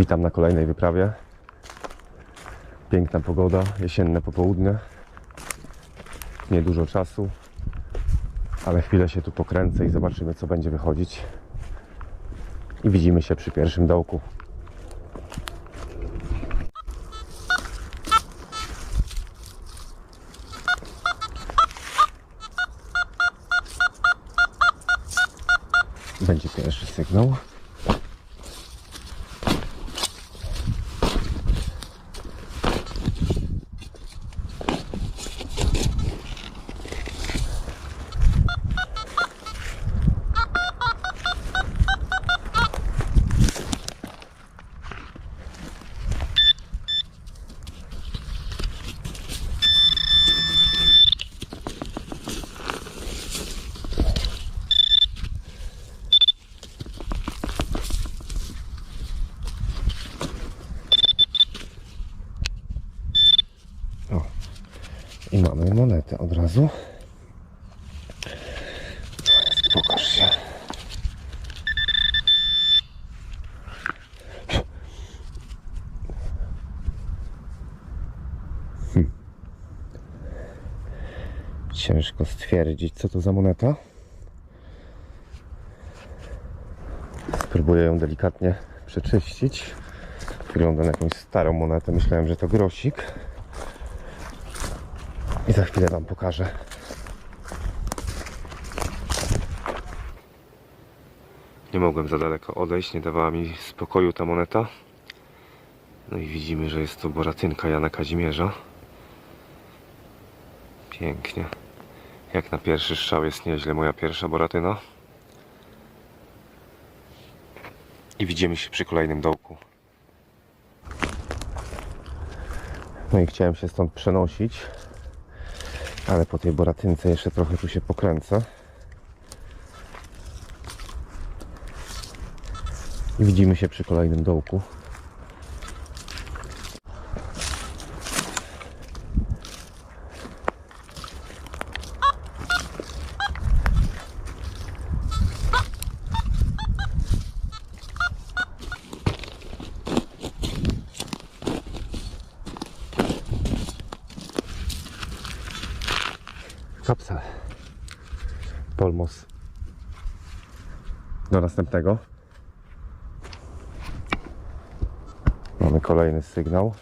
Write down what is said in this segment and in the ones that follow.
Witam na kolejnej wyprawie. Piękna pogoda, jesienne popołudnie. Niedużo czasu, ale chwilę się tu pokręcę i zobaczymy, co będzie wychodzić. I widzimy się przy pierwszym dołku. Będzie pierwszy sygnał. I mamy monetę od razu. Pokaż się. Hm. Ciężko stwierdzić, co to za moneta. Spróbuję ją delikatnie przeczyścić. Wygląda na jakąś starą monetę. Myślałem, że to grosik. I za chwilę Wam pokażę. Nie mogłem za daleko odejść, nie dawała mi spokoju ta moneta. No i widzimy, że jest to boratynka Jana Kazimierza. Pięknie. Jak na pierwszy strzał jest nieźle moja pierwsza boratyna. I widzimy się przy kolejnym dołku. No i chciałem się stąd przenosić. Ale po tej boratynce jeszcze trochę tu się pokręcę. I widzimy się przy kolejnym dołku. Kapsel. Polmos. Do następnego. Mamy kolejny sygnał.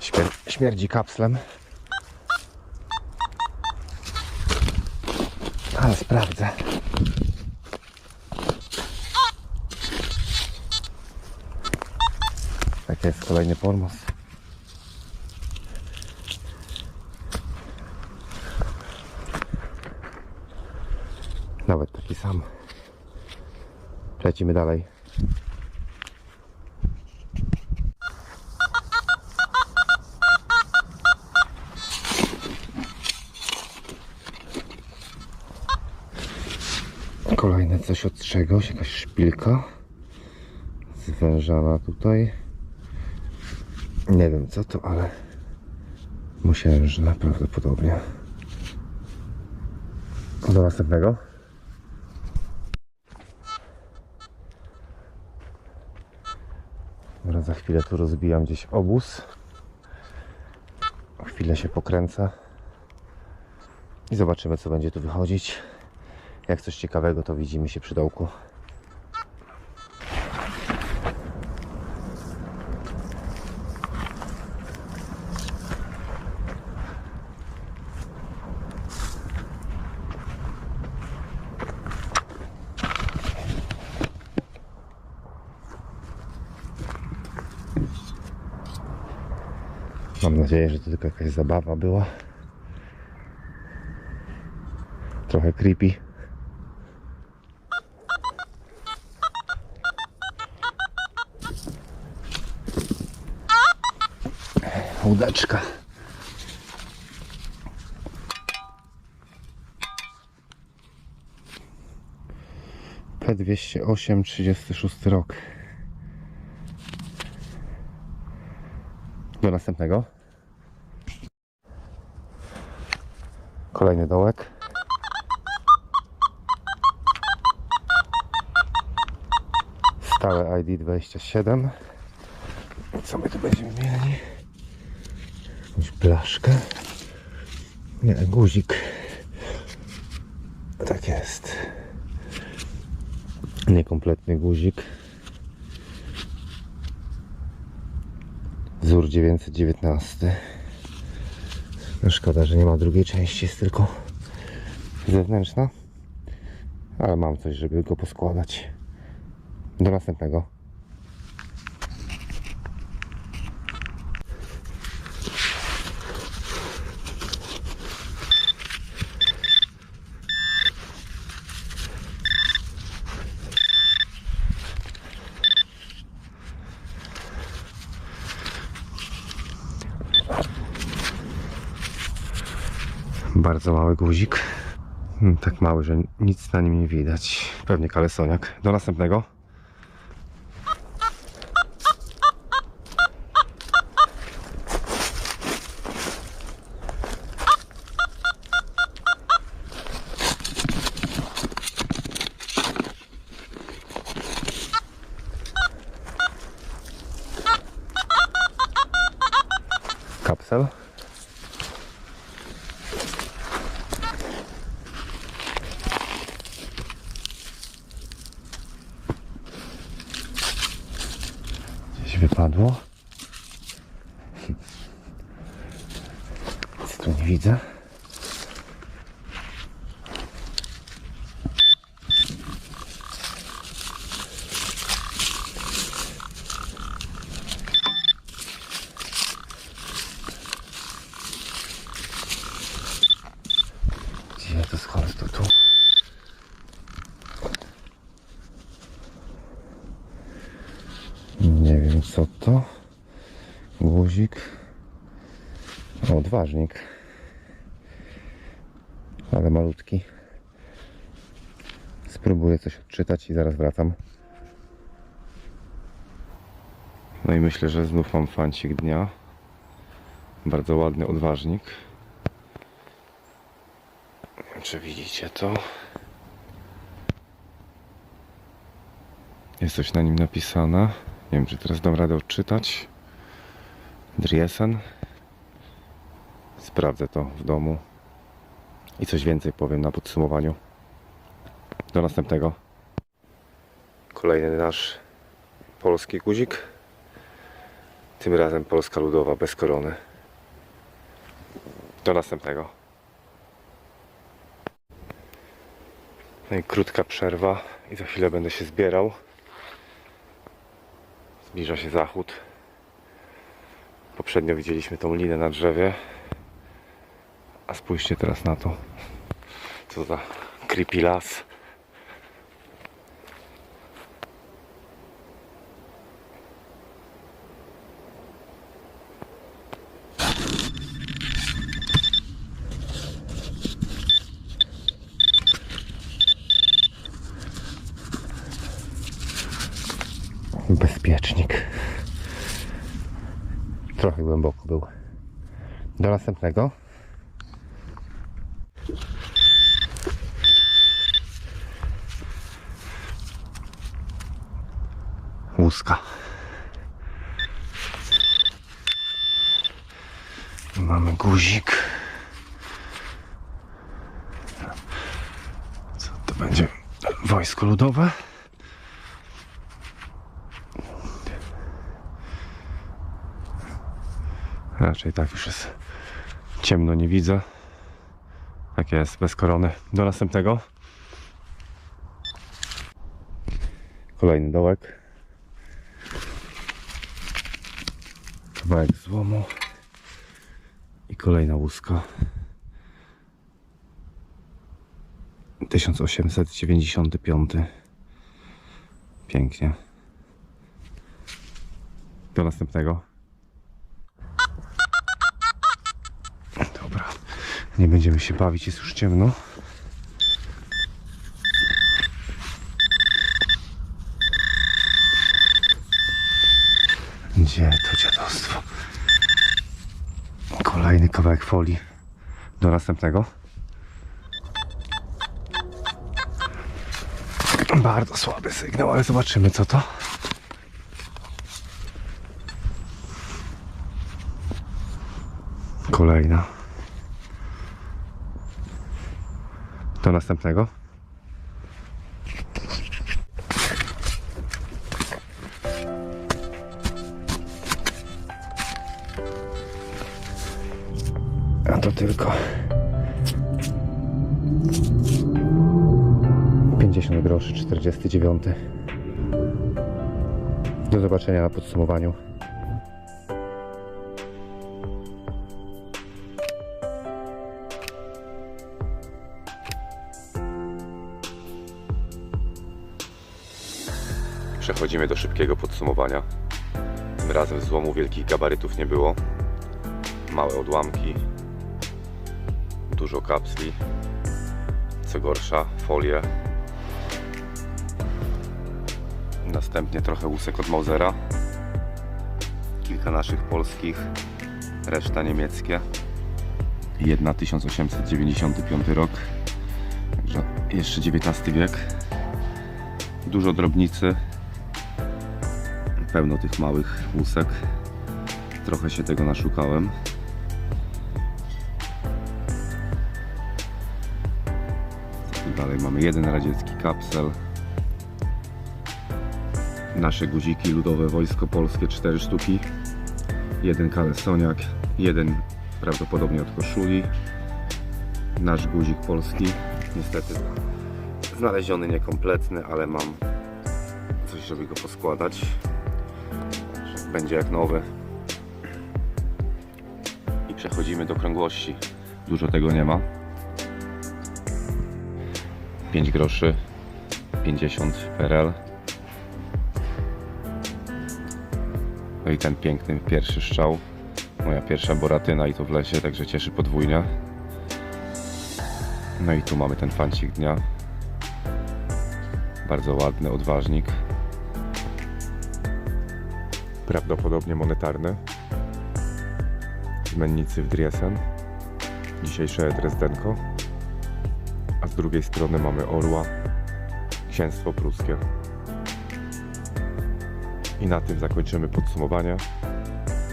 Śmier śmierdzi kapslem. Ale sprawdzę. Tak jest kolejny polmos. Nawet taki sam. Lecimy dalej. Kolejne coś od czegoś, jakaś szpilka zwężana tutaj. Nie wiem co to, ale musiężna prawdopodobnie. Do następnego. Dobra, za chwilę tu rozbijam gdzieś obóz. Chwilę się pokręcę. I zobaczymy co będzie tu wychodzić. Jak coś ciekawego to widzimy się przy dołku. Mam nadzieję, że to tylko jakaś zabawa była. Trochę creepy. Łódeczka. P208, 36 rok. Do następnego. Kolejny dołek. Stałe ID 27. I co my tu będziemy mieli? Jakąś blaszkę. Nie, guzik. Tak jest. Niekompletny guzik. Wzór 919. No szkoda, że nie ma drugiej części, jest tylko zewnętrzna. Ale mam coś, żeby go poskładać. Do następnego. Bardzo mały guzik. Hmm, Tak mały, że nic na nim nie widać. Pewnie kalesoniak. Do następnego. Kapsel. Gdzieś wypadło. Nic tu nie widzę. Gdzie to skąd to tu? Nie wiem co to. Guzik. Odważnik. Ale malutki. Spróbuję coś odczytać i zaraz wracam. No i myślę, że znów mam fancik dnia. Bardzo ładny odważnik. Nie wiem, czy widzicie to. Jest coś na nim napisane. Nie wiem, czy teraz dam radę odczytać. Driesen. Sprawdzę to w domu. I coś więcej powiem na podsumowaniu. Do następnego. Kolejny nasz polski guzik. Tym razem Polska Ludowa bez korony. Do następnego. No krótka przerwa i za chwilę będę się zbierał. Zbliża się zachód. Poprzednio widzieliśmy tą linę na drzewie. A spójrzcie teraz na to. Co za creepy las. Do następnego. Łuska. Mamy guzik. Co to będzie? Wojsko ludowe. Raczej tak już jest ciemno, nie widzę. Tak jest, bez korony. Do następnego. Kolejny dołek. Kawałek złomu. I kolejna łuska. 1895. Pięknie. Do następnego. Nie będziemy się bawić, jest już ciemno. Gdzie to dziadostwo? Kolejny kawałek folii do następnego. Bardzo słaby sygnał, ale zobaczymy co to. Kolejna. Do następnego. A to tylko 50 groszy 49. Do zobaczenia na podsumowaniu. Przechodzimy do szybkiego podsumowania. Tym razem złomu wielkich gabarytów nie było. Małe odłamki, dużo kapsli, co gorsza folie. Następnie trochę łusek od Mausera, kilka naszych polskich, reszta niemieckie. Jedna 1895 rok, także jeszcze XIX wiek. Dużo drobnicy, pełno tych małych łusek. Trochę się tego naszukałem. Dalej mamy? Jeden radziecki kapsel. Nasze guziki ludowe Wojsko Polskie 4 sztuki. Jeden kalesoniak, jeden prawdopodobnie od koszuli. Nasz guzik polski, niestety znaleziony niekompletny, ale mam coś, żeby go poskładać. Będzie jak nowy. I przechodzimy do krągłości. Dużo tego nie ma. 5 groszy, 50 PRL. No i ten piękny pierwszy strzał. Moja pierwsza boratyna i to w lesie, także cieszy podwójnie. No i tu mamy ten fancik dnia. Bardzo ładny odważnik. Prawdopodobnie monetarny. Z mennicy w Driesen. Dzisiejsze Dresdenko. A z drugiej strony mamy orła. Księstwo pruskie. I na tym zakończymy podsumowanie.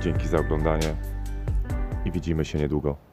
Dzięki za oglądanie i widzimy się niedługo.